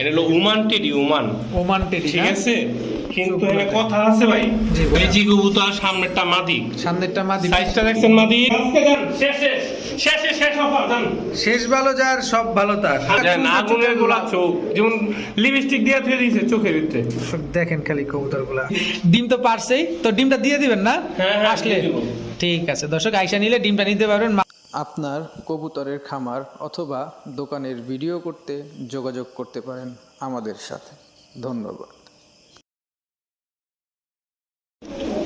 এটা হলো Oman teddy Oman. Oman teddy ঠিক আছে? কিন্তু এখানে কথা আছে ভাই। জি, এই জি কবুতর সামনেরটা মাদি। সামনেরটা মাদি। সাইজটা দেখছেন মাদি? আজকে যান শেষ শেষ। শেষে শেষ অফার যান। শেষ ভালো যার সব ভালো তার। আগুনের গোলা চোখ। যেমন লিপস্টিক দিয়ে ধুয়ে দিয়েছে চোখের ভিতরে। দেখেন খালি কবুতরগুলা ডিম তো পারছেই তো ডিমটা দিয়ে দিবেন না? হ্যাঁ, হ্যাঁ, আসলে ঠিক আছে দর্শক আইসা নিলে ডিমটা নিতে পারবেন। আপনার কবুতরের খামার অথবা দোকানের ভিডিও করতে যোগাযোগ করতে পারেন আমাদের সাথে। ধন্যবাদ।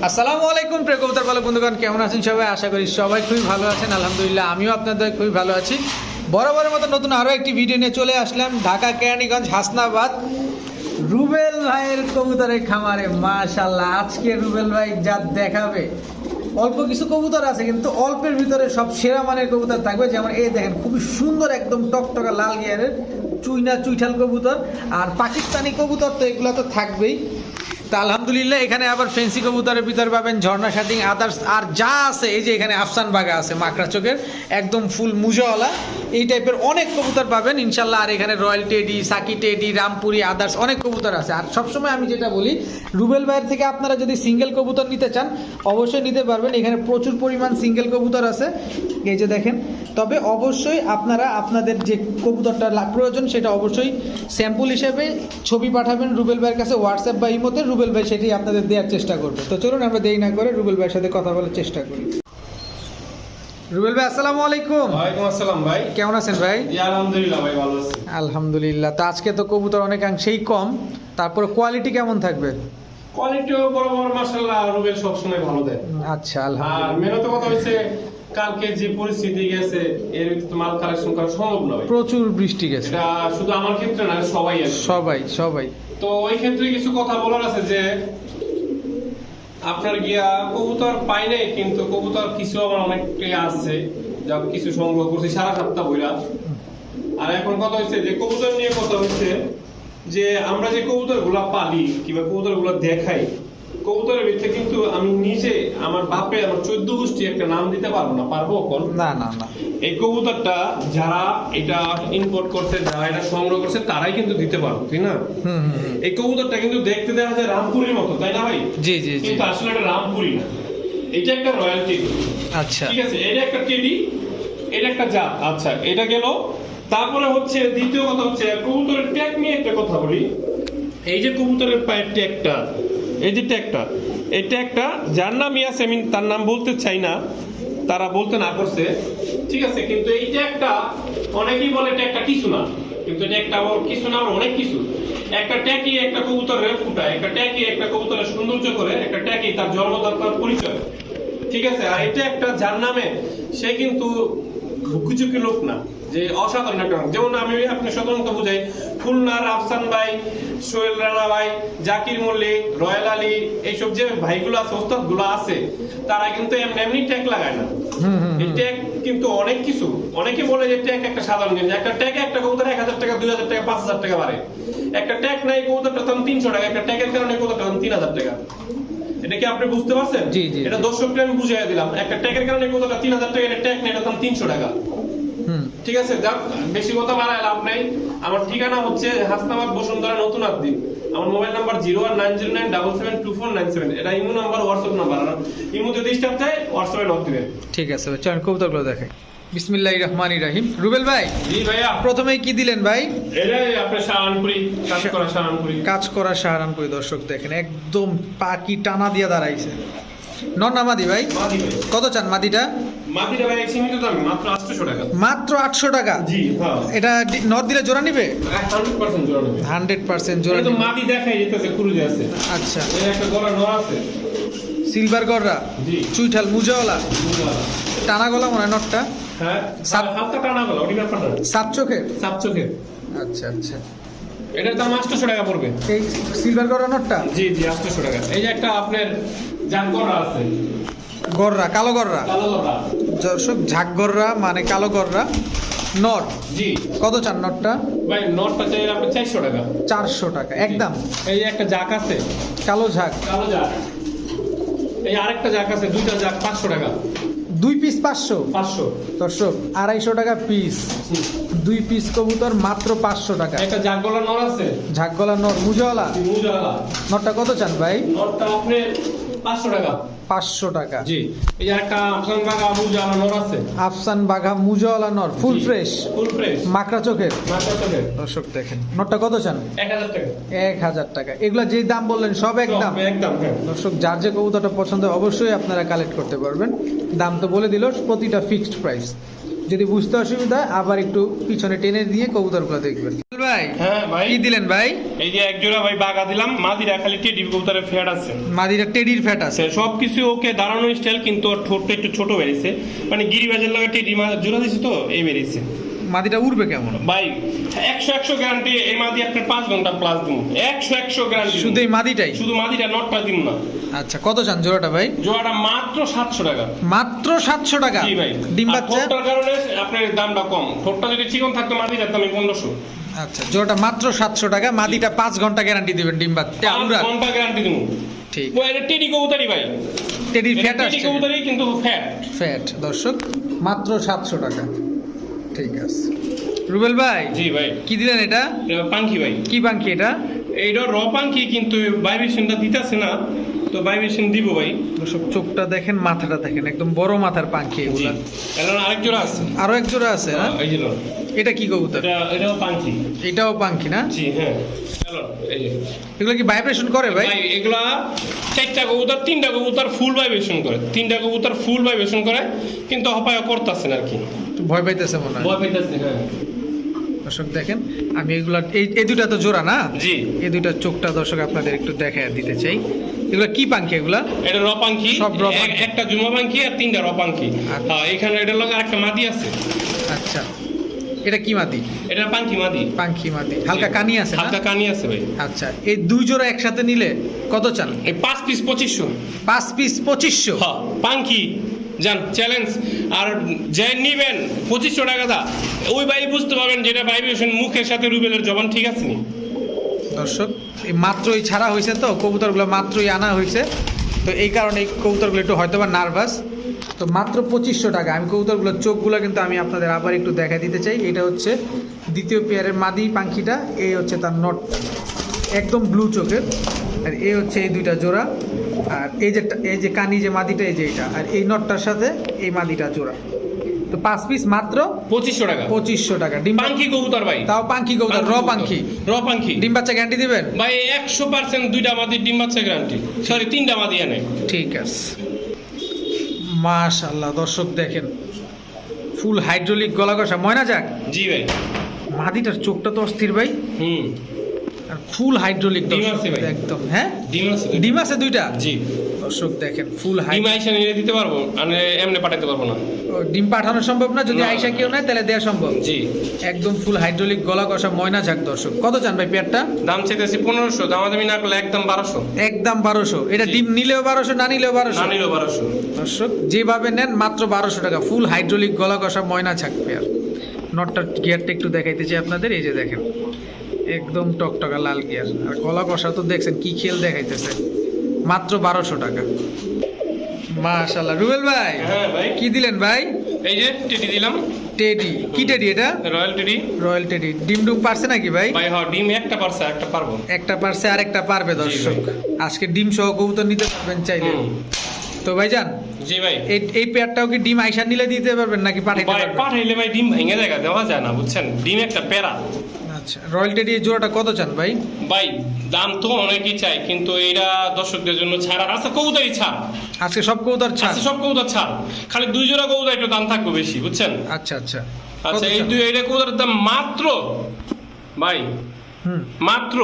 আসসালামু আলাইকুম প্রিয় কবুতর পালক বন্ধুগণ, কেমন আছেন সবাই? আশা করি সবাই খুবই ভালো আছেন। আলহামদুলিল্লাহ, আমিও আপনাদের খুবই ভালো আছি। বরাবরের মতো নতুন আরও একটি ভিডিও নিয়ে চলে আসলাম ঢাকা কেরানীগঞ্জ হাসনাবাদ। রুবেল ভাইয়ের কবুতরের খামারে মাশাল্লাহ আজকে রুবেল ভাই যা দেখাবে অল্প কিছু কবুতর আছে, কিন্তু অল্পের ভিতরে সব সেরা মানের কবুতর থাকবে। যেমন এই দেখেন, খুবই সুন্দর একদম টকটকা লাল গিয়ারের চুইনা চুইঠাল কবুতর। আর পাকিস্তানি কবুতর তো এগুলো তো থাকবেই। তা আলহামদুলিল্লাহ, এখানে আবার ফেন্সি কবুতরের ভিতর পাবেন ঝর্ণা শাটিং আদার্স আর যা আছে, এই যে এখানে আফসান বাগা আছে, মাকড়া চোখের, একদম ফুল মুজাওয়ালা, এই টাইপের অনেক কবুতর পাবেন ইনশাল্লাহ আর এখানে রয়্যাল টেডি, সাকি টেডি, রামপুরি আদার্স অনেক কবুতর আছে। আর সবসময় আমি যেটা বলি, রুবেল ভাইয়ের থেকে আপনারা যদি সিঙ্গেল কবুতর নিতে চান, অবশ্যই নিতে পারবেন, এখানে প্রচুর পরিমাণ সিঙ্গেল কবুতর আছে, এই যে দেখেন। তবে অবশ্যই আপনারা আপনাদের যে কবুতরটা প্রয়োজন, সেটা অবশ্যই স্যাম্পল হিসেবে ছবি পাঠাবেন রুবেল ভাইয়ের কাছে হোয়াটসঅ্যাপ বা ইমোতে, রুবেল ভাই সেটি আপনাদের দেওয়ার চেষ্টা করবে। তো চলুন আমরা দেরি না করে রুবেল ভাইয়ের সাথে কথা বলার চেষ্টা করি। রুবেল ভাই আসসালামু আলাইকুম। ওয়ালাইকুম আসসালাম ভাই। কেমন আছেন ভাই? জি আলহামদুলিল্লাহ ভাই ভালো আছি। আলহামদুলিল্লাহ। তো আজকে তো কবুতর অনেকাংশেই কম। তারপর কোয়ালিটি কেমন থাকবে? কোয়ালিটিও বড় বড় মাশাআল্লাহ রুবেল সবসময় ভালো দেয়। আচ্ছা আর আলহামদুলিল্লাহ। মেনত কথা হচ্ছে কালকে যে পরিস্থিতি গেছে এর ভিতরে মাল কালেকশন করা সম্ভব নয়। প্রচুর বৃষ্টি গেছে। এটা শুধু আমার ক্ষেত্রে না সবাই সবাই সবাই। তো ওই ক্ষেত্রে কিছু কথা বলার আছে যে, আপনার গিয়া কবুতর পাই নাই, কিন্তু কবুতর কিছু আমার অনেকটাই আসছে যা কিছু সংগ্রহ করছি সারা সপ্তাহ বইরা। আর এখন কথা হচ্ছে যে, কবুতর নিয়ে কথা হচ্ছে যে, আমরা যে কবুতরগুলা পালি কিংবা কবুতরগুলা দেখাই কবুতরের ভিতরে কিন্তু আমি নিজে আমার বাপে আমার চোদ্দ গোষ্ঠী একটা নাম দিতে পারব না পারব না না না। এই কবুতরটা যারা এটা ইম্পোর্ট করছে যারা এটা সংগ্রহ করছে তারাই কিন্তু দিতে পারব তাই না। এই কবুতরটা কিন্তু দেখতে দেখা যায় রামপুরির মতো তাই না ভাই? জি জি জি। কিন্তু আসলে এটা রামপুরি না। এটা একটা রয়্যাল টেডি। আচ্ছা। ঠিক আছে এটা একটা টেডি এটা একটা জাত। আচ্ছা এটা গেল। তারপরে হচ্ছে দ্বিতীয় কথা হচ্ছে কবুতরের ট্যাগ নিয়ে একটা কথা বলি। এই যে কবুতরের পায়ের ট্যাগটা এই যে ট্যাগটা, এই ট্যাগটা যার নাম আমি তার নাম বলতে চাই না, তারা বলতে না করছে, ঠিক আছে, কিন্তু এই ট্যাগটা অনেকেই বলে ট্যাগটা কিছু না, কিন্তু ট্যাগটা আবার কিছু না অনেক কিছু। একটা ট্যাগই একটা কবুতরের ফুটায়, একটা ট্যাগই একটা কবুতরের সৌন্দর্য করে, একটা ট্যাগই তার জন্মদাতার পরিচয়, ঠিক আছে, আর এটা একটা যার নামে, সে কিন্তু ভুকুচুকি লোক না যে অসাধারণ একটা। যেমন আমি আপনি সাধারণত বুঝাই খুলনার আফসান ভাই সোহেল রানা ভাই জাকির মল্লিক রয়্যাল আলী এইসব যে ভাইগুলো আছে ওস্তাদগুলো আছে তারা কিন্তু এমনি এমনি ট্যাগ লাগায় না। এই ট্যাগ কিন্তু অনেক কিছু। অনেকে বলে যে ট্যাগ একটা সাধারণ জিনিস। একটা ট্যাগে একটা কবুতর এক হাজার টাকা দুই হাজার টাকা পাঁচ হাজার টাকা বাড়ে। একটা ট্যাগ নাই কবুতরটা দাম তিনশো টাকা। একটা ট্যাগের কারণে কবুতরটা দাম তিন হাজার টাকা। এটা কি আপনি বুঝতে পারছেন? জি, জি, এটা দর্শককে আমি বুঝিয়ে দিলাম। একটা ট্যাগের কারণে কতটা? তিন হাজার টাকা ট্যাগ নেই দাম তিনশো টাকা। ঠিক আছে যাক বেশি কথা বাড়ায় লাভ নেই। আমার ঠিকানা হচ্ছে হাসনাবাদ বসুন্ধরা নতুন আদ্দিন আমার mobile number zero one nine zero nine double seven two four nine seven. এটা ইমো নাম্বার হোয়াটসঅ্যাপ নাম্বার। আর ইমো যদি স্টাফ চাই হোয়াটসঅ্যাপে নক দিবেন। ঠিক আছে চলেন কবুতরগুলো দেখে বিসমিল্লাহ রহমান রাহিম। রুবেল ভাই প্রথমেই কি দিলেন ভাই? কাজ করা সাহারানপুরি দর্শক দেখেন একদম পাকি টানা দিয়ে দাঁড়াইছে। নন না মাদি ভাই? কত চান মাদিটা? মাত্র আটশো টাকা? হ্যাঁ। এটা নর দিলে জোড়া নিবে? হান্ড্রেড পার্সেন্ট জোড়া আচ্ছা। সিলভার গররা জি। চুইঠাল মুজাওয়ালা? টানা গলা মনে হয় নটটা হ্যাঁ? টানা গলা ওটি ব্যাপারটা সাত সাত আচ্ছা আচ্ছা। এটার দাম আটশোশো টাকা পড়বে। এই সিলভার জি জি আটশোশো টাকা। এই যে একটা আপনার আছে। গররা কালো গররা কালো গলা দর্শক ঝাক গররা মানে কালো গররা নট? জি। কত চান নটটা? ভাই নটটা চাই চারশো টাকা। চারশো টাকা একদম। এই যে একটা জাক আছে। কালো ঝাক। কালো জাক এই আরেকটা জাক আছে দুইটা জাক পাঁচশো টাকা। দুই পিস পাঁচশো? পাঁচশো। দর্শক আড়াইশো টাকা পিস দুই পিস কবুতর মাত্র পাঁচশো টাকা। একটা জাগলা নর আছে? ঝাকগলা নর মুজওয়ালা? মুজওয়ালা। নরটা কত চান ভাই? নরটা আপনি পাঁচশো টাকা। পাঁচশো টাকা। জি। এই যে একটা নর আছে। আফসান বাঘা মুজওয়ালা নর ফুল ফ্রেশ। Full fresh. মাকড়া চোখের। দর্শক দেখেন নটটা কত চান? এক হাজার টাকা। এক হাজার টাকা। এগুলা যে দাম বললেন সব একদম একদম হ্যাঁ। দর্শক যার যে কবুতরটা পছন্দ অবশ্যই আপনারা কালেক্ট করতে পারবেন। দাম তো বলে দিল প্রতিটা ফিক্সড প্রাইস যদি বুঝতে অসুবিধা হয়, আবার একটু পিছনে টেনে দিয়ে কবুতরগুলো দেখবেন। ভাই হ্যাঁ ভাই। কি দিলেন ভাই? এই যে এক জোড়া ভাই বাগা দিলাম মাদিরা খালি টেডি কবুতরের ফ্যাট আছে। মাদিরা টেডির ফ্যাট আছে। সবকিছু ওকে দাঁড়ানো স্টাইল কিন্তু ওর ঠোঁটটা একটু ছোট বেরিয়েছে। মানে গিরিবাজের লগে টেডি মা জোড়া দিছে তো এই বেরিয়েছে। মাদিটা উড়বে কেমন? ভাই একশো একশো গ্যারান্টি এই মাদি আপনার পাঁচ ঘণ্টা প্লাস দিন একশো একশো গ্যারান্টি শুধু এই মাদিটাই? শুধু মাদিটা নটটা দিন না। আচ্ছা কত চান জোড়াটা ভাই? জোড়াটা মাত্র সাতশো টাকা। মাত্র সাতশো টাকা? জি ভাই। ডিম বাচ্চা? কারণে আপনার দামটা কম। ঠোঁটটা যদি চিকন থাকতো মাদিটার দামে পনেরোশো। আচ্ছা জোড়াটা মাত্র সাতশো টাকা মাদিটা পাঁচ ঘণ্টা গ্যারান্টি দিবেন ডিম বাচ্চা। ঘণ্টা গ্যারান্টি দিব ঠিক। ও এটা টেডি কবুতারি ভাই। টেডির ফ্যাট টেডি কবুতারি কিন্তু ফ্যাট ফ্যাট দর্শক মাত্র সাতশো টাকা। ঠিক আছে। রুবেল ভাই জি ভাই। কি দিলেন এটা? পাঙ্কি ভাই। কি পাঙ্কি এটা? এইটা র পাঙ্কি কিন্তু ভাইব্রেশনটা দিতেছে না। তো দিব ভাই। দর্শক চোখটা দেখেন মাথাটা দেখেন একদম বড় মাথার এগুলা। এখন আরেক জোড়া আছে। আরও এক জোড়া আছে না এই যে এটা কি কবুতর? এটা এটাও পাঙ্কি এটাও পাঙ্খি না? জি হ্যাঁ। এই এগুলো কি ভাইব্রেশন করে ভাই? এগুলা চারটা কবুতর তিনটা কবুতর ফুল ভাইব্রেশন করে। তিনটা কবুতর ফুল ভাইব্রেশন করে কিন্তু হপায় করতেছেন আর কি। ভয় পাইতেছে মনে হয়। ভয় পাইতেছে হ্যাঁ। দর্শক দেখেন আমি এগুলা এই এই দুটা তো জোড়া না? জি। এই দুইটা চোখটা দর্শক আপনাদের একটু দেখা দিতে চাই। এগুলা কি পাঙ্খি এগুলা? এটা রপাঙ্কি সব রপাঙ্কি। একটা জুমা পাঙ্কি আর তিনটা রপাঙ্কি আচ্ছা। হ্যাঁ এখানে এটার লগে আরেকটা মাদি আছে। আচ্ছা। এটা কি মাদি? এটা পাঙ্কি মাদি। পাঙ্খি মাদি। হালকা কানি আছে হালকা কানি আছে ভাই। আচ্ছা। এই দুই জোড়া একসাথে নিলে কত চান? এই পাঁচ পিস পঁচিশশো। পাঁচ পিস পঁচিশশো? হ্যাঁ পাঙ্কি যান চ্যালেঞ্জ আর যে নিবেন, পঁচিশশো টাকা দা। ওই ভাই বুঝতে পারবেন যেটা ভাইব্রেশন মুখের সাথে রুবেলের জবান, ঠিক আছে? নি দর্শক মাত্রই ছাড়া হয়েছে তো, কবুতরগুলো মাত্রই আনা হয়েছে। তো এই কারণে এই কবুতরগুলো একটু হয়তো বা নার্ভাস তো মাত্র পঁচিশশো টাকা। আমি কবুতরগুলোর চোখগুলো কিন্তু আমি আপনাদের আবার একটু দেখা দিতে চাই। এটা হচ্ছে দ্বিতীয় পেয়ারের মাদি পাখিটা, এই হচ্ছে তার নটটা একদম ব্লু চোখের। আর এই হচ্ছে এই দুইটা জোড়া। আর এই যে এই যে কানি যে মাদিটা এই যে এটা। আর এই নটটার সাথে এই মাদিটা জোড়া। তো পাঁচ পিস মাত্র পঁচিশশো টাকা। পঁচিশশো টাকা। ডিম পাঙ্কি কবুতর ভাই। তাও পাঙ্কি কবুতর র পাঙ্কি র পাঙ্কি ডিম বাচ্চা গ্যারান্টি দিবেন? ভাই একশো পার্সেন্ট দুইটা মাদি ডিম বাচ্চা গ্যারান্টি সরি তিনটা মাদি এনে। ঠিক আছে। মাশাল্লাহ দর্শক দেখেন। ফুল হাইড্রোলিক গলা কষা ময়না যাক। জি ভাই। মাদিটার চোখটা তো অস্থির ভাই। হুম। আর ফুল হাইড্রোলিক ডিম আছে একদম হ্যাঁ? ডিম আছে দুইটা। ডিম আছে দুইটা? জি। দর্শক দেখেন ফুল হাই ডিম আইসা নিয়ে দিতে পারব আর এমনি পাঠাতে পারব না। ডিম পাঠানো সম্ভব না যদি আইসা কেউ নেয় তাহলে দেওয়া সম্ভব। জি। একদম ফুল হাইড্রোলিক গলা কষা ময়না ঝাক দর্শক। কত চান ভাই পেয়ারটা? দাম চাইতেছি পনেরোশো দাম দামি না করলে একদম বারোশো। একদম বারোশো। এটা ডিম নিলেও বারোশো না নিলেও বারোশো? না নিলেও বারোশো। দর্শক যেভাবে নেন মাত্র বারোশো টাকা। ফুল হাইড্রোলিক গলা কষা ময়না ছাক পেয়ার। নটটার গিয়ারটা একটু দেখাইতেছি আপনাদের এই যে দেখেন একদম টকটকা লাল গিয়ার। আর কলা কষা তো দেখছেন কি খেল দেখাইতেছে। মাত্র বারোশো টাকা। মাশাল্লাহ রুবেল ভাই হ্যাঁ ভাই। কি দিলেন ভাই? এই যে টেটি দিলাম। টেডি। কি টেডি এটা? Royal teddy. Royal teddy. ডিম ডুম পারছে নাকি ভাই? ভাই হ ডিম একটা পারছে একটা পারব। একটা পারছে আর একটা পারবে দর্শক। আজকে ডিম সহ কবুতর নিতে পারবেন চাইলে। তো ভাই যান জি ভাই। এই এই পেয়ারটাও কি ডিম আইসা নিলে দিতে পারবেন নাকি পাঠাইতে ভাই পারবেন? পাঠাইলে ভাই ডিম ভেঙে দেখা দেওয়া যায় না বুঝছেন? ডিম একটা প্যারা আচ্ছা রয়্যাল টেডি জোড়াটা কত চান ভাই? ভাই দাম তো অনেকই চাই কিন্তু এটা দর্শকদের জন্য ছাড়। আছে কবুতরই ছাড়। আজকে সব কবুতর ছাড়? সব কবুতর ছাড়। খালি দুই জোড়া কবুতর একটু দাম থাকবে বেশি বুঝছেন? আচ্ছা আচ্ছা। আচ্ছা এই দুই এইটা কবুতরের দাম মাত্র ভাই মাত্র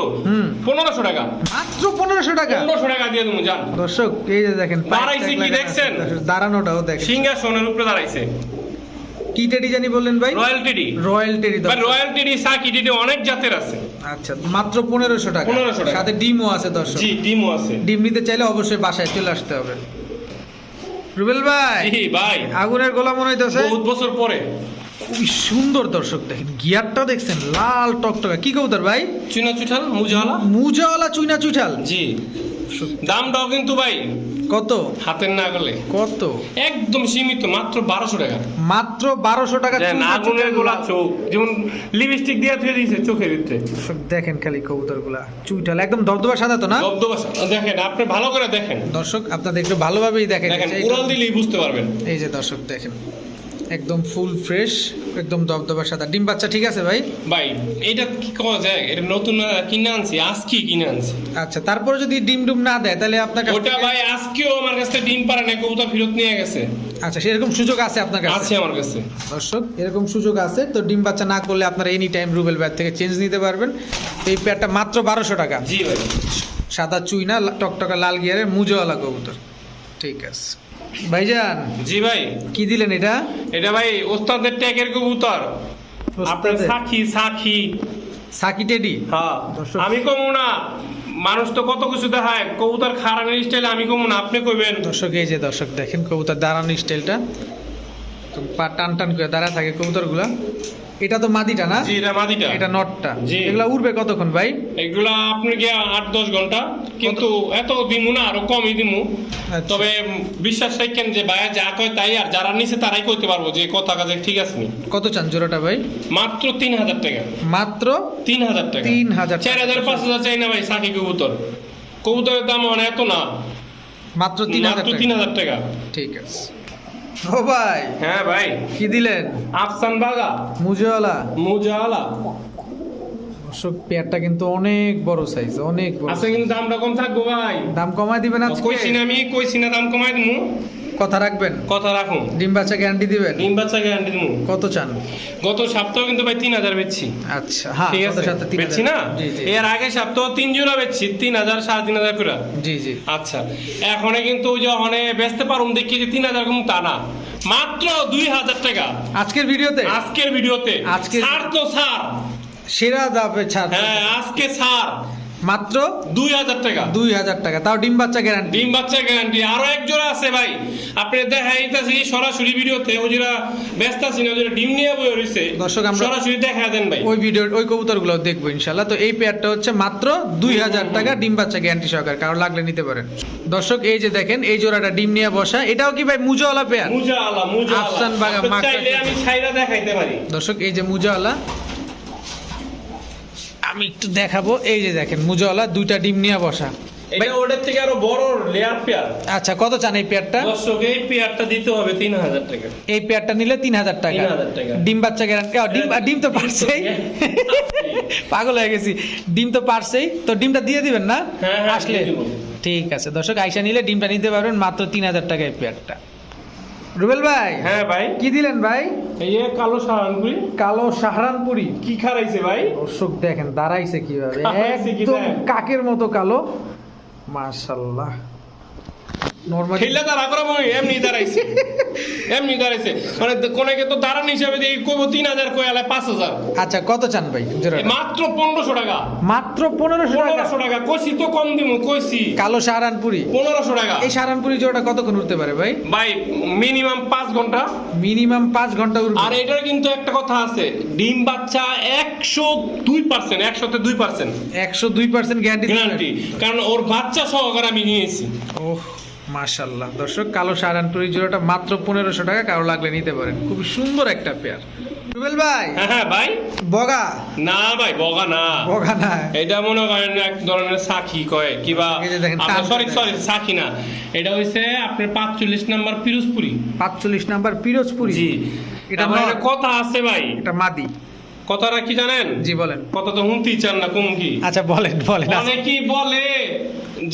পনেরোশো টাকা। মাত্র পনেরোশো টাকা? পনেরোশো টাকা দিয়ে তুমি যান। দর্শক এই যে দেখেন দাঁড়াইছে কি দেখছেন? দাঁড়ানোটাও দেখেন। সিংহাসনের উপরে দাঁড়াইছে। কি টেডি জানি বললেন ভাই? Royal teddy royal teddy royal teddy Psaki teddy অনেক জাতের আছে। আচ্ছা মাত্র পনেরোশো টাকা। 1500 টাকা। সাথে ডিমও আছে দর্শক। জি ডিমও আছে। ডিম নিতে চাইলে অবশ্যই বাসায় চলে আসতে হবে। রুবেল ভাই ভাই। আগুনের গোলা মনে হইতেছে। বহুত বছর পরে। খুবই সুন্দর দর্শক দেখেন গিয়ারটা দেখছেন লাল টকটকা। কি কবুতর ভাই? চুনা চুঠাল মুজালা মুজাওয়ালা চুইনা চুইঠাল জি। দামটাও কিন্তু ভাই। কত? হাতের না গলে কত? একদম সীমিত মাত্র বারোশো টাকা। মাত্র বারোশো টাকা আগুনের গোলা চোখ। যেমন লিপস্টিক দিয়ে ধুয়ে দিয়েছে চোখের ভিতরে। দেখেন খালি কবুতরগুলা চুইটাল একদম দবদবা সাদা তো না? দবদবা দেখেন আপনি ভালো করে দেখেন। দর্শক আপনাদের একটু ভালোভাবেই দেখেন। দেখেন উড়াল দিলেই বুঝতে পারবেন। এই যে দর্শক দেখেন। একদম ফুল ফ্রেশ একদম দবদবা সাদা। ডিম বাচ্চা ঠিক আছে ভাই? ভাই এটা কি করা যায়? এটা নতুন কিনে আনছি আজকে কিনে আনছি? আচ্ছা তারপরে যদি ডিম ডুম না দেয় তাহলে আপনার কাছ ওটা ভাই আজকেও আমার কাছে ডিম পারে না কবুতর ফেরত নিয়ে গেছে। আচ্ছা সেরকম সুযোগ আছে আপনার কাছে? আছে আমার কাছে। দর্শক এরকম সুযোগ আছে তো ডিম বাচ্চা না করলে আপনারা এনি টাইম রুবেল ব্যাট থেকে চেঞ্জ নিতে পারবেন। এই পেয়ারটা মাত্র বারোশো টাকা। জি ভাই। সাদা চুইনা না টকটকা লাল গিয়ারের মুজোওয়ালা কবুতর। ঠিক আছে। ভাইজান জি ভাই। কি দিলেন এটা? এটা ভাই ওস্তাদের ট্যাগের কবুতর। আপনার? সাক্ষী সাক্ষী। সাকি টেডি? হ্যাঁ। আমি কমু না। মানুষ তো কত কিছু দেখায়। কবুতর খারাপের স্টাইল আমি কমু না। আপনি কইবেন। দর্শক এই যে দর্শক দেখেন কবুতর দাঁড়ানো স্টাইলটা পা টান টান করে দাঁড়া থাকে কবুতরগুলা। এটা তো মাদিটা না? জি এটা মাদিটা। এটা নটটা। এগুলা উড়বে কতক্ষণ ভাই? এগুলা আপনি গিয়ে আট দশ ঘণ্টা। কিন্তু এত দিমু না আরও কমই দিমু। আচ্ছা। তবে বিশ্বাস রাখেন যে ভাইয়া যা কয় তাই আর যারা নিচে তারাই কইতে পারব যে কথা কাজে ঠিক আছে নি। কত চান জোড়াটা ভাই? মাত্র তিন হাজার টাকা। মাত্র তিন হাজার টাকা। 3,000 টাকা। চার হাজার পাঁচ হাজার চাই না ভাই সাকি কবুতর। কবুতরের দাম মানে এত না। মাত্র তিন হাজার তিন হাজার টাকা। ঠিক আছে। ও ভাই হ্যাঁ ভাই। কি দিলেন? আফসান বাগা মুজোওয়ালা। মুজাওয়ালা। দর্শক পেয়ারটা কিন্তু অনেক বড় সাইজ অনেক বড় আছে কিন্তু দামটা কম থাকব ভাই। দাম কমায় দিবেন আজকে? কইছি না আমি কইছি না দাম কমাই দিমু। কথা রাখবেন? কথা রাখুন। ডিম বাচ্চা গ্যারান্টি দিবেন? ডিম বাচ্চা গ্যারান্টি দিমু। কত চান? গত সপ্তাহ কিন্তু ভাই তিন হাজার বেচছি। আচ্ছা হ্যাঁ ঠিক আছে? বেচছি না? এর আগে সপ্তাহ তিন জোড়া বেচছি তিন হাজার সাড়ে তিন হাজার করে। জি জি। আচ্ছা এখন কিন্তু ওই যে অনে বেচতে পারুম দেখি যে তিন হাজার কম তা না। মাত্র দুই হাজার টাকা। আজকের ভিডিওতে? আজকের ভিডিওতে। আজকে ছাড় তো ছাড়। সেরা দামে ছাড় হ্যাঁ আজকে ছাড় মাত্র? দুই হাজার টাকা। দুই হাজার টাকা। তাও ডিম বাচ্চা গ্যারান্টি ডিম বাচ্চা গ্যারান্টি আরও এক জোড়া আছে ভাই। আপনি দেখাইতেছি সরাসরি ভিডিওতে ওই যেটা ব্যস্ত আছি না ওই যেটা ডিম নিয়ে বই রয়েছে দর্শক, আমরা- সরাসরি দেখা দেন ভাই। ওই ভিডিও ওই কবুতরগুলো দেখব ইনশাল্লাহ তো এই পেয়ারটা হচ্ছে মাত্র দুই হাজার টাকা ডিম বাচ্চা গ্যারান্টি সহকারে। কারও লাগলে নিতে পারেন। দর্শক এই যে দেখেন এই জোড়াটা ডিম নিয়ে বসা। এটাও কি ভাই মুজোওয়ালা পেয়ার মুজা আলা মুজা আফসান বাগা, আমি ছাইরা দেখাইতে পারি। দর্শক এই যে মুজাওয়ালা। আমি একটু দেখাবো। এই যে দেখেন মুজাওয়ালা দুইটা ডিম নিয়ে বসা। এটা ওটার থেকে আরও বড় লেয়ার পেয়ার আচ্ছা কত চান এই পেয়ারটা দর্শক এই পেয়ারটা দিতে হবে তিন হাজার টাকা। এই পেয়ারটা নিলে তিন হাজার টাকা। 3,000 টাকা। ডিম বাচ্চা গ্যারান্টি ডিম ডিম তো পারছেই। পাগল হয়ে গেছি। ডিম তো পারছেই। তো ডিমটা দিয়ে দিবেন না? হ্যাঁ, হ্যাঁ, আসলে। ঠিক আছে দর্শক আইসা নিলে ডিমটা নিতে পারবেন মাত্র তিন হাজার টাকায় পেয়ারটা রুবেল ভাই হ্যাঁ ভাই। কি দিলেন ভাই? এই কালো সাহারানপুরি। কালো সাহারানপুরি। কি খারাইছে ভাই? দর্শক দেখেন দাঁড়াইছে কীভাবে? একদম কাকের মতো কালো। মাশাল্লাহ নরমালি খেললে তারা করে এমনি দাঁড়াইছে। এমনি দাঁড়াইছে। মানে কোনেকে তো দাঁড়ান হিসাবে দিয়ে কইবো তিন হাজার পাঁচ হাজার। আচ্ছা কত চান ভাই? মাত্র পনেরোশো টাকা। মাত্র পনেরোশো টাকা? পনেরোশো টাকা। কইছি তো কম দিমু কইছি। কালো সাহারানপুরি? পনেরোশো টাকা। এই সাহারানপুরি জোড়াটা কতক্ষণ উঠতে পারে ভাই? ভাই মিনিমাম পাঁচ ঘণ্টা। মিনিমাম পাঁচ ঘণ্টা উঠবে আর এটার কিন্তু একটা কথা আছে ডিম বাচ্চা একশো দুই পার্সেন্ট একশোতে দুই পার্সেন্ট একশো দুই পার্সেন্ট গ্যারান্টি গ্যারান্টি কারণ ওর বাচ্চা সহকারে আমি নিয়েছি। ওহ। মাশাল্লাহ দর্শক কালো সাহারানপুরি জোড়াটা মাত্র পনেরোশো টাকা কারও লাগলে নিতে পারেন। খুবই সুন্দর একটা পেয়ার রুবেল ভাই? হ্যাঁ হ্যাঁ ভাই। বগা? না ভাই বগা না। বগা না। এটা মনে করেন এক ধরনের কয় কিবা টান সরি সরি সাক্ষী না। এটা হইছে আপনার পাঁচচল্লিশ নাম্বার পিরোজপুরি। পাঁচচল্লিশ নাম্বার পিরোজপুরি। জি। এটা কথা আছে ভাই। এটা মাদি। কথাটা কি জানেন? জি বলেন। কথা তো শুনতেই চান না কম কি? আচ্ছা বলেন বলেন। অনেকেই বলে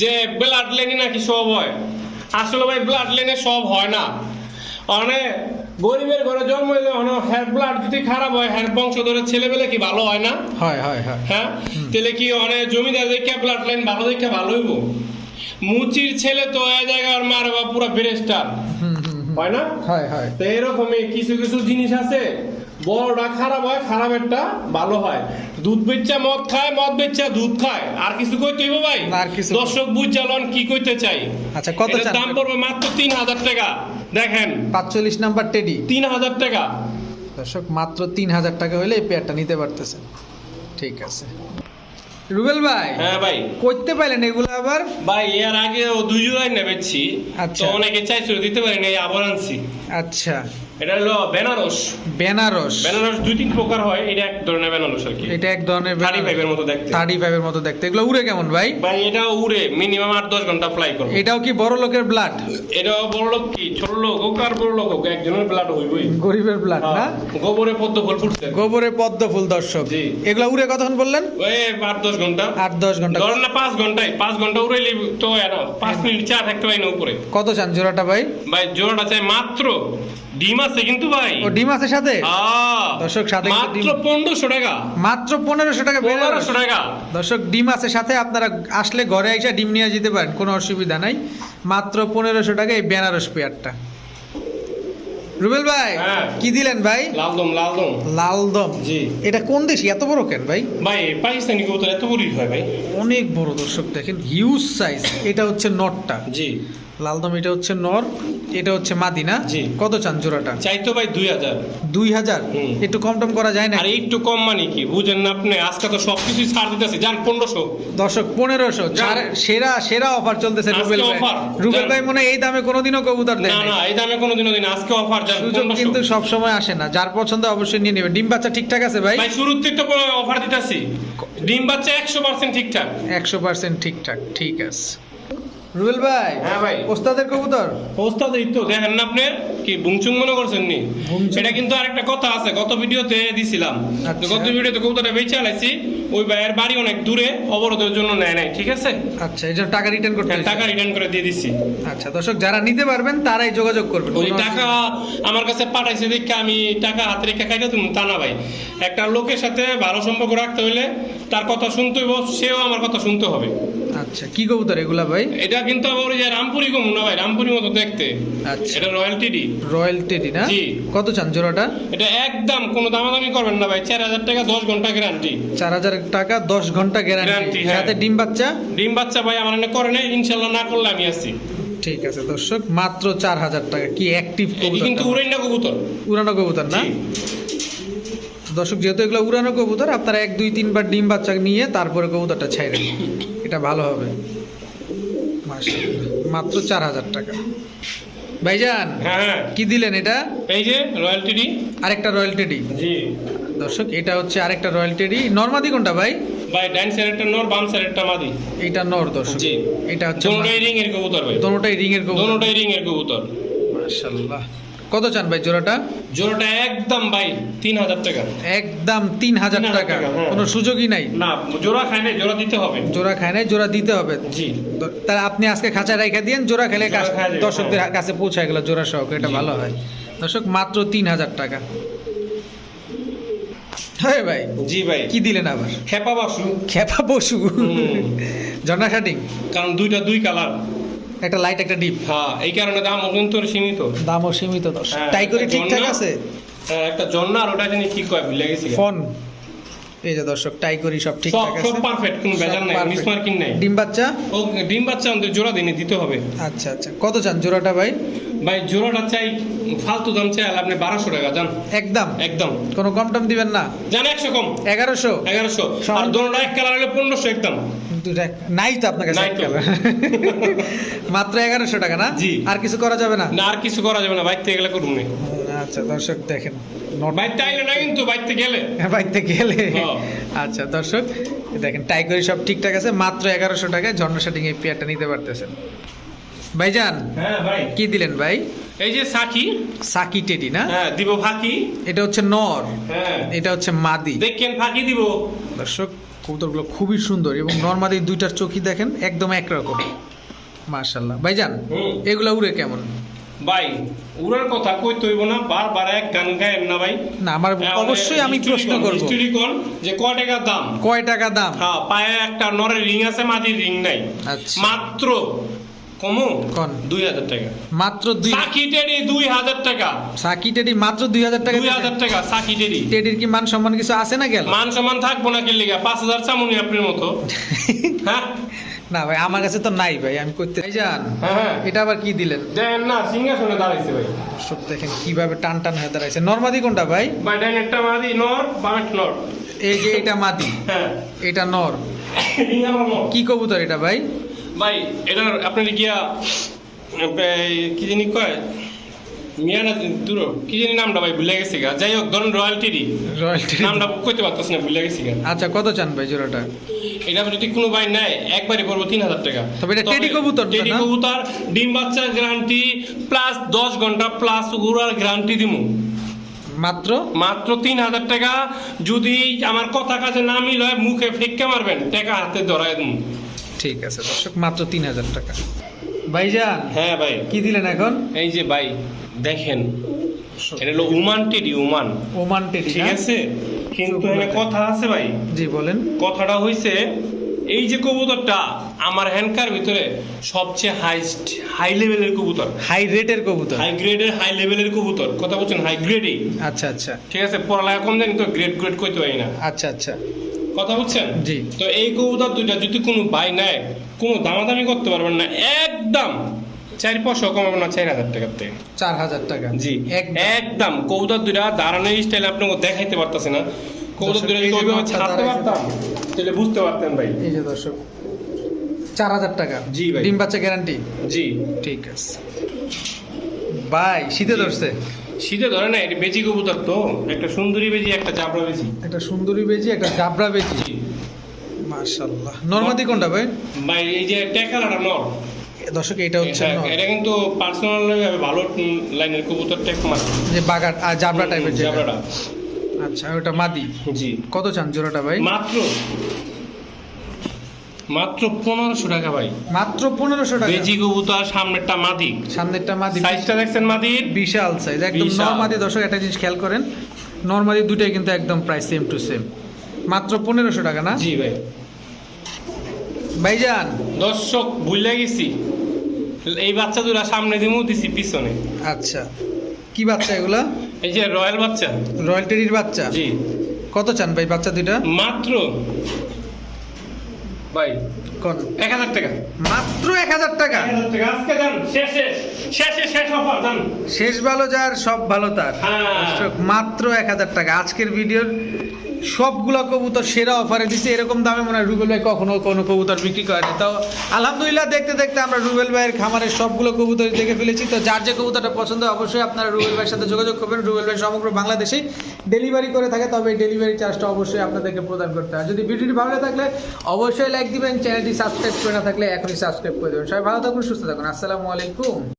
যে ব্লাড লেনে নাকি সব হয়। আসলে ভাই ব্লাড লেনে সব হয় না। মানে গরিবের ঘরে জন্ম হইলে হ্যার ব্লাড যদি খারাপ হয় হ্যার বংশধরের ছেলেবেলে কি ভালো হয় না? হয় হয় হয়। হ্যাঁ? তাহলে কি অনেক জমিদার দেখে ব্লাড লাইন ভালো দেখে ভালো হইব? মুচির ছেলে তো এ জায়গার মার বা পুরো বেরেস্টার। হয় না? হয় হয়। তো এরকমই কিছু কিছু জিনিস আছে? বড়টা খারাপ হয় খারাপেরটা ভালো হয়। দুধ বেচা মদ খায় মদ বেচা দুধ খায়। আর কিছু কইতে হইব ভাই? আর কিছু- দর্শক বুঝ জ্বালন কি কইতে চাই? আচ্ছা কত দাম পড়বে মাত্র তিন হাজার টাকা। দেখেন। পাঁচচল্লিশ নাম্বার টেডি। তিন হাজার টাকা। দর্শক মাত্র তিন হাজার টাকা হলে এই পেয়ারটা নিতে পারতেছেন। ঠিক আছে। রুবেল ভাই হ্যাঁ ভাই। করতে পাইলেন এগুলো আবার? ভাই এর আগে ও দুই জোড়াই নেবেছি। আচ্ছা। অনেকে চাইছিল দিতে পারি না এই আবার আনছি। আচ্ছা। এটা হলো বেনারস। বেনারস। বেনারস দুই তিন প্রকার হয় এটা এক ধরনের বেনারস আর কি। এটা এক ধরনের থার্টি ফাইভের মতো দেখতে। থার্টি ফাইভের মতো দেখতে। এগুলো উড়ে কেমন ভাই? ভাই এটা উড়ে। মিনিমাম আট দশ ঘণ্টা ফ্লাই করবে। এটাও কি বড় লোকের ব্লাড এটা বড় লোক কি? ছোট লোক হোক আর বড় লোক হোক একজনের ব্লাড হইবই। গরিবের ব্লাড না? হ্যাঁ, গোবরে পদ্ম ফুল ফুটছে। গোবরে পদ্ম ফুল দর্শক। জি। এগুলো উড়ে কতক্ষণ বললেন? ওই আট দশ ঘণ্টা। আট দশ ঘণ্টা। ধরেন না পাঁচ ঘন্টায়। পাঁচ ঘণ্টা উড়াইলে তো পাঁচ মিনিট চা থাকতে পারি না উপরে। কত চান জোড়াটা ভাই? ভাই জোড়াটা চাই মাত্র ডিম আছে কিন্তু ভাই। ও ডিম আছে সাথে? দর্শক, সাথে মাত্র টাকা। মাত্র টাকা টাকা। দর্শক ডিম আছে সাথে আপনারা আসলে ঘরে ডিম নিয়ে যেতে পারেন কোনো অসুবিধা নাই। মাত্র টাকা এই বেনারস পেয়ারটা। রুবেল ভাই হ্যাঁ। কি দিলেন ভাই? লালদম লালদম। লাল দম জি। এটা কোন দেশি? এত বড় কেন ভাই? ভাই পাকিস্তানি কবুতর এত বড়ই হয় ভাই। অনেক বড় দর্শক দেখেন হিউজ সাইজ এটা হচ্ছে নটটা। জি। লালদম এটা হচ্ছে নর এটা হচ্ছে মাদিনা। জি। কত চান জোড়াটা? চাইতো ভাই দুই হাজার। দুই হাজার? একটু কম টম করা যায় না আর একটু কম মানে কি? বুঝেন না আপনি আজকে তো সবকিছু ছাড় দিতেছে। যান পনেরোশো। দর্শক পনেরোশো। সেরা সেরা অফার চলতেছে রুবেল ভাই। রুবেল ভাই মনে এই দামে কোনোদিনও কবুতর দেয় না। এই দামে কোনোদিনও দিন আজকে অফার যান সুযোগ কিন্তু 1500 সব সময় আসে না। যার পছন্দ অবশ্যই নিয়ে নেবে ডিম বাচ্চা ঠিকঠাক আছে ভাই? ভাই শুরুর থেকে তো অফার দিতেছি। ডিম বাচ্চা একশো পার্সেন্ট ঠিকঠাক। একশো পার্সেন্ট ঠিকঠাক ঠিক আছে। রুবেল ভাই হ্যাঁ ভাই। ওস্তাদের কবুতর? ওস্তাদ এই তো দেখেন না আপনি কি বুংচুং মনে করছেন নি? এটা কিন্তু আরেকটা কথা আছে গত ভিডিওতে দিছিলাম। আচ্ছা। গত ভিডিওতে কবুতরটা বেঁচে আলাইছি ওই ভাইয়ের বাড়ি অনেক দূরে অবরোধের জন্য নেয় নাই ঠিক আছে? আচ্ছা এই জন্য টাকা রিটার্ন করতে হ্যাঁ, টাকা রিটার্ন করে দিয়ে দিছি। আচ্ছা দর্শক যারা নিতে পারবেন তারাই যোগাযোগ করবেন। ওই টাকা আমার কাছে পাঠাইছে দেখে আমি টাকা হাতে রেখে খাইতে তুমি তা না ভাই। একটা লোকের সাথে ভালো সম্পর্ক রাখতে হলে তার কথা শুনতে হইব সেও আমার কথা শুনতে হবে। আচ্ছা কি কবুতর এগুলা ভাই? এটা কিন্তু আবার ওই যে রামপুরি কম না ভাই? রামপুরি মতো দেখতে। আচ্ছা। এটা রয়্যালটি ডি রয়্যাল টেডি না? জি। কত চান জোড়াটা? এটা একদম কোনো দামাদামি করবেন না ভাই। চার হাজার টাকা দশ ঘণ্টা গ্যারান্টি চার হাজার টাকা দশ ঘণ্টা গ্যারান্টি। সাথে ডিম বাচ্চা? ডিম বাচ্চা ভাই আমার এনে করে নেই। ইনশাল্লাহ না করলে আমি আসছি ঠিক আছে দর্শক মাত্র চার হাজার টাকা। কি অ্যাক্টিভ কিন্তু কবুতর উড়াই না কবুতর। উড়ানো কবুতর না? দর্শক যেহেতু এগুলো উড়ানো কবুতর আপনারা এক দুই তিনবার ডিম বাচ্চা নিয়ে তারপরে কবুতরটা ছাইড়েন এটা ভালো হবে। মাত্র চার হাজার টাকা। ভাইজান হ্যাঁ হ্যাঁ। কি দিলেন এটা? এই যে রয়্যালটি ডি। আরেকটা রয়্যাল টেডি জি। দর্শক এটা হচ্ছে আরেকটা রয়্যাল টেডি নর্মাদি কোনটা ভাই? ভাই ডাইন সাইডেরটা নর বাম সাইডেরটা মাদি। এটা নর দর্শক। জি। এটা হচ্ছে দোনোটাই রিং এর কবুতর ভাই। দোনোটাই রিং এর কবুতর। দোনোটাই রিং এর কবুতর। মাশাআল্লাহ। কত চান ভাই জোড়াটা? জোড়াটা একদম ভাই তিন হাজার টাকা। একদম তিন হাজার টাকা। হ্যাঁ। কোনো সুযোগই নাই? না জোড়া খায় না জোড়া দিতে হবে। জোড়া খায় নাই জোড়া দিতে হবে। জি। তাহলে আপনি আজকে খাঁচায় রেখে দিয়েন জোড়া খেলে দর্শকদের হ্যাঁ। কাছে পৌঁছায় গেল জোড়া সহ এটা ভালো হয়। দর্শক মাত্র তিন হাজার টাকা। হ্যাঁ ভাই জি ভাই। কি দিলেন আবার? খেপা বাসু। খেপা হুম। ঝর্ণা শাটিং কারণ দুইটা দুই কালার। একটা লাইট একটা ডিপ হ্যাঁ এই কারণে দাম কিন্তু সীমিত। দামও সীমিত দর্শক হ্যাঁ, তাই করে ঠিকঠাক আছে? হ্যাঁ, একটা জন্না আর ওটা জানি ঠিক কয় ভুলে গেছি। ফোন। এই যে দর্শক টাই করি সব ঠিকঠাক আছে সব পারফেক্ট কোনো বেজার নাই মিস মিসমার্কিং নাই। ডিম বাচ্চা? ও ডিম বাচ্চা আমাদের জোড়া দিনে দিতে হবে। আচ্ছা আচ্ছা। কত চান জোড়াটা ভাই? ভাই জোড়াটা চাই ফালতু দাম চাই আপনি বারোশো টাকা যান একদম। একদম। কোনো কম টম দিবেন না। যান একশো কম। এগারোশো। এগারোশো। আর দোনোটা এক কালার হলে পনেরোশো একদম। কিন্তু দেখ- নাই তো। একটা। মাত্র এগারোশো টাকা না? জি। আর কিছু করা যাবে না? না আর কিছু করা যাবে না বাইতে গেলে করুন আচ্ছা দর্শক দেখেন। বাইতে আইলে না কিন্তু বাইতে গেলে। বাইতে গেলে। হ্যাঁ। আচ্ছা দর্শক দেখেন টাইগরি সব ঠিকঠাক আছে মাত্র এগারোশো টাকায় ঝর্ণা শাটিং এই পেয়ারটা নিতে পারতেছেন। ভাইজান হ্যাঁ ভাই। কি দিলেন ভাই? এই যে সাকি। সাকি টেডি না? হ্যাঁ দিব ফাঁকি। এটা হচ্ছে নর। হ্যাঁ। এটা হচ্ছে মাদি। দেখেন ফাঁকি দিব। দর্শক কবুতরগুলো খুবই সুন্দর এবং নর্মাদি দুইটার চোখই দেখেন একদম একরকম। মার্শাল্লাহ ভাইজান। এগুলা উড়ে কেমন? ভাই উড়ার কথা কই তৈব না বারবার এক গান গায়েন না ভাই। না আমার অবশ্যই আমি প্রশ্ন করব। হিস্টোরি কোন যে ক টাকা দাম। কয় টাকা দাম? হ্যাঁ পায়ে একটা নরের রিং আছে মাটির রিং নাই। আচ্ছা। মাত্র কমু? কোন? দুই হাজার টাকা। মাত্র দুই সাকি টেডি দুই হাজার টাকা। সাকি টেডি মাত্র দুই হাজার টাকা দুই হাজার টাকা সাকি টেডি। টেডির কি মান সম্মান কিছু আছে না গেল? মান থাকব না কেলে পাঁচ হাজার চামুনি আপনার মতো। হ্যাঁ? না ভাই আমার কাছে তো নাই ভাই আমি করতে যান হ্যাঁ হ্যাঁ। এটা আবার কি দিলেন? দেন না সিংহাসনে দাঁড়াইছে ভাই। সব দেখেন কীভাবে টান টান হয়ে দাঁড়াইছে। নর্মাদি কোনটা ভাই? ভাই ডাইন একটা মাদি নর এই যে এটা মাদি হ্যাঁ। এটা নর। কি কবুতর এটা ভাই? ভাই এটার আপনার গিয়া কি জানি কয়? মিয়ানা দূর কি জানি নামটা ভাই ভুলে গেছি গা। যাই হোক ধরুন রয়্যালটি রয়্যালটি নামটা কইতে পারতেছ না ভুলে গেছি গা। আচ্ছা কত চান ভাই জোড়াটা? এটা যদি কোনো ভাই নেয় একবারই পড়ব তিন হাজার টাকা। তবে এটা টেডি কবুতর টেডি? কবুতর ডিম বাচ্চার গ্যারান্টি প্লাস দশ ঘণ্টা প্লাস উড়ার গ্যারান্টি দিমু। মাত্র? মাত্র তিন হাজার টাকা। যদি আমার কথা কাজে না মিল হয় মুখে ফেঁকে মারবেন টাকা হাতে ধরাই দিমু। ঠিক আছে দর্শক মাত্র তিন হাজার টাকা। ভাইজান হ্যাঁ ভাই। কি দিলেন এখন? এই যে ভাই দেখেন এটা হলো Oman teddy Oman Oman teddy ঠিক আছে? কিন্তু এখানে কথা আছে ভাই। জি বলেন। কথাটা হইছে এই যে কবুতরটা আমার হ্যান্ডকার ভিতরে সবচেয়ে হাইস্ট হাই লেভেলের কবুতর। হাই রেটের কবুতর? হাই গ্রেডের হাই লেভেলের কবুতর। কথা বলছেন হাই গ্রেডই আচ্ছা আচ্ছা। ঠিক আছে পড়ালেখা কম জানি তো গ্রেড গ্রেড করতে পারি না। আচ্ছা আচ্ছা। কথা বুঝছেন? জি। তো এই কবুতর দুইটা যদি কোনো বাই নেয় কোনো দামাদামি করতে পারবেন না একদম চার পয়সা না চার হাজার টাকার থেকে। চার হাজার টাকা। জি একদম। কবুতর দুইটা দাঁড়ানোর স্টাইল আপনাকে দেখাইতে পারতেছে না। কবুতর দুইটা যদি ওইভাবে ছাড়তে পারতাম তাহলে বুঝতে পারতেন ভাই। এই যে দর্শক চার হাজার টাকা। জি ভাই। ডিম বাচ্চা গ্যারান্টি জি। ঠিক আছে। ভাই শীতে। ধরছে। শীতে ধরে না এটা বেজি কবুতর তো একটা সুন্দরী বেজি একটা জাবরা বেজি। একটা সুন্দরী বেজি একটা জাবরা বেজি। জি। মাশাল্লাহ নর্মাদি কোনটা ভাই? ভাই এই যে টেকালাটা নর। দর্শক এটা হচ্ছে এটা- কিন্তু পার্সোনাল ভালো লাইনের কবুতর টেক মার। যে বাগার আর জাবরা টাইপের জাবরাটা। আচ্ছা ওটা মাদি। জি। কত চান জোড়াটা ভাই? মাত্র মাত্র পনেরোশো টাকা ভাই। মাত্র পনেরোশো টাকা। বেজি কবুতর সামনেরটা মাদি। সামনেরটা মাদি সাইজটা দেখছেন মাদির বিশাল সাইজ একদম। নর্মাদি দর্শক একটা জিনিস খেয়াল করেন নর্মাদি দুটাই কিন্তু একদম প্রাইস সেম টু সেম মাত্র পনেরোশো টাকা না? জি ভাই। ভাইজান। দর্শক ভুলে গেছি। এই বাচ্চা দুটা সামনে দিমু দিছি পিছনে। আচ্ছা। কি বাচ্চা এগুলা? এই যে রয়্যাল বাচ্চা। রয়্যাল টেরির বাচ্চা? জি। কত চান ভাই বাচ্চা দুইটা? মাত্র ভাই কত? এক হাজার টাকা। মাত্র এক হাজার টাকা? শেষ ভালো যার সব ভালো তার। হ্যাঁ। মাত্র এক হাজার টাকা। আজকের ভিডিওর সবগুলা কবুতর সেরা অফারে দিচ্ছে এরকম দামে মনে হয় রুবেল ভাই কখনো কোনো কবুতর বিক্রি করেনি তো আলহামদুলিল্লাহ, দেখতে দেখতে আমরা রুবেল ভাইয়ের খামারের সবগুলো কবুতর দেখে ফেলেছি। তো যার যে কবুতরটা পছন্দ অবশ্যই আপনারা রুবেল ভাইয়ের সাথে যোগাযোগ করবেন। রুবেল ভাই সমগ্র বাংলাদেশেই ডেলিভারি করে থাকে, তবে এই ডেলিভারি চার্জটা অবশ্যই আপনাদেরকে প্রদান করতে হয়। যদি ভিডিওটি ভালো থাকলে অবশ্যই লাইক দিবেন চ্যানেলটি সাবস্ক্রাইব করে না থাকলে এখনই সাবস্ক্রাইব করে দেবেন। সবাই ভালো থাকুন, সুস্থ থাকুন। আসসালামু আলাইকুম।